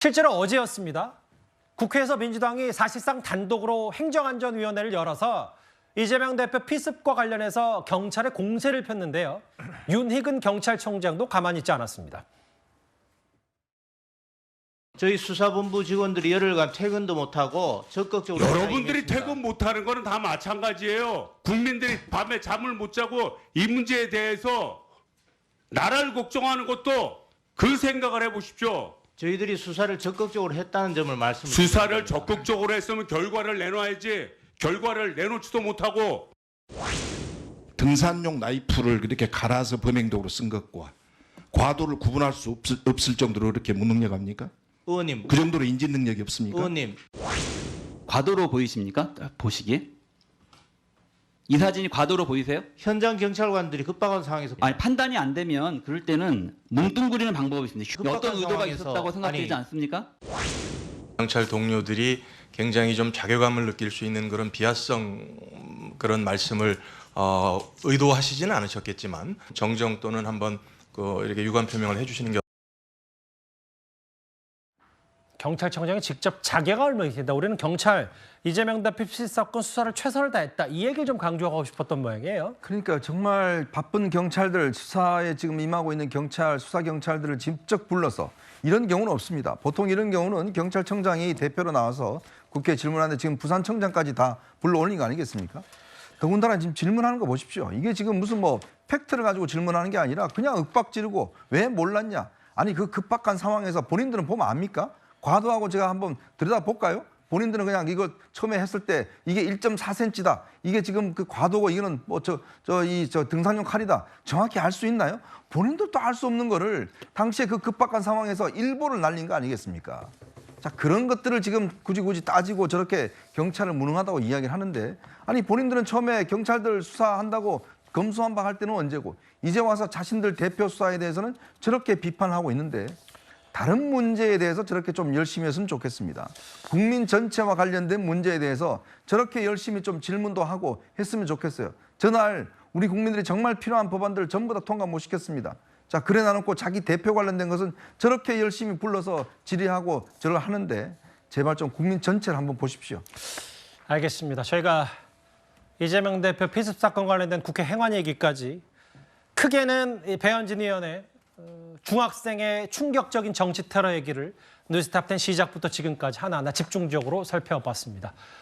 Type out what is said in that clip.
실제로 어제였습니다. 국회에서 민주당이 사실상 단독으로 행정안전위원회를 열어서 이재명 대표 피습과 관련해서 경찰의 공세를 폈는데요. 윤희근 경찰청장도 가만히 있지 않았습니다. 저희 수사본부 직원들이 열흘간 퇴근도 못하고 적극적으로 여러분들이. 퇴근 못하는 거는 다 마찬가지예요. 국민들이 밤에 잠을 못 자고 이 문제에 대해서 나라를 걱정하는 것도 그 생각을 해보십시오. 저희들이 수사를 적극적으로 했다는 점을 말씀드립니다. 수사를 적극적으로 했으면 결과를 내놔야지 결과를 내놓지도 못하고 등산용 나이프를 이렇게 갈아서 범행도구로 쓴 것과 과도를 구분할 수 없을, 없을 정도로 이렇게 무능력합니까? 의원님, 그 정도로 인지 능력이 없습니까? 의원님, 과도로 보이십니까? 딱 보시기에 이 사진이 과도로 보이세요? 현장 경찰관들이 급박한 상황에서 아니 판단이 안 되면 그럴 때는 뭉뚱그리는 방법이 있습니다. 급박한 어떤 의도가 상황에서- 있었다고 생각되지 아니, 않습니까? 경찰 동료들이 굉장히 좀 자괴감을 느낄 수 있는 그런 비하성 그런 말씀을 어, 의도하시지는 않으셨겠지만 정정 또는 한번 그 이렇게 유감 표명을 해주시는 게 경찰청장이 직접 자격을 물으신다. 우리는 경찰 이재명 대표 피습 사건 수사를 최선을 다했다. 이 얘기를 좀 강조하고 싶었던 모양이에요. 그러니까 정말 바쁜 경찰들 수사에 지금 임하고 있는 경찰 수사 경찰들을 직접 불러서 이런 경우는 없습니다. 보통 이런 경우는 경찰청장이 대표로 나와서 국회 질문하는데 지금 부산청장까지 다 불러 올린 거 아니겠습니까? 더군다나 지금 질문하는 거 보십시오. 이게 지금 무슨 뭐 팩트를 가지고 질문하는 게 아니라 그냥 윽박 지르고 왜 몰랐냐? 아니 그 급박한 상황에서 본인들은 보면 압니까? 과도하고 제가 한번 들여다 볼까요? 본인들은 그냥 이거 처음에 했을 때 이게 1.4cm다. 이게 지금 그 과도고 이거는 뭐 저 저 이 저 등산용 칼이다. 정확히 알 수 있나요? 본인들도 알 수 없는 거를 당시에 그 급박한 상황에서 일보를 날린 거 아니겠습니까? 자 그런 것들을 지금 굳이 굳이 따지고 저렇게 경찰을 무능하다고 이야기를 하는데 아니 본인들은 처음에 경찰들 수사한다고 검수한박 때는 언제고 이제 와서 자신들 대표 수사에 대해서는 저렇게 비판하고 있는데 다른 문제에 대해서 저렇게 좀 열심히 했으면 좋겠습니다. 국민 전체와 관련된 문제에 대해서 저렇게 열심히 좀 질문도 하고 했으면 좋겠어요. 전날 우리 국민들이 정말 필요한 법안들 전부 다 통과 못 시켰습니다. 자, 그래 놔놓고 자기 대표 관련된 것은 저렇게 열심히 불러서 질의하고 저를 하는데 제발 좀 국민 전체를 한번 보십시오. 알겠습니다. 저희가 이재명 대표 피습 사건 관련된 국회 행안 얘기까지 크게는 이 배현진 의원의 어, 중학생의 충격적인 정치 테러 얘기를 뉴스탑 10 시작부터 지금까지 하나하나 집중적으로 살펴봤습니다.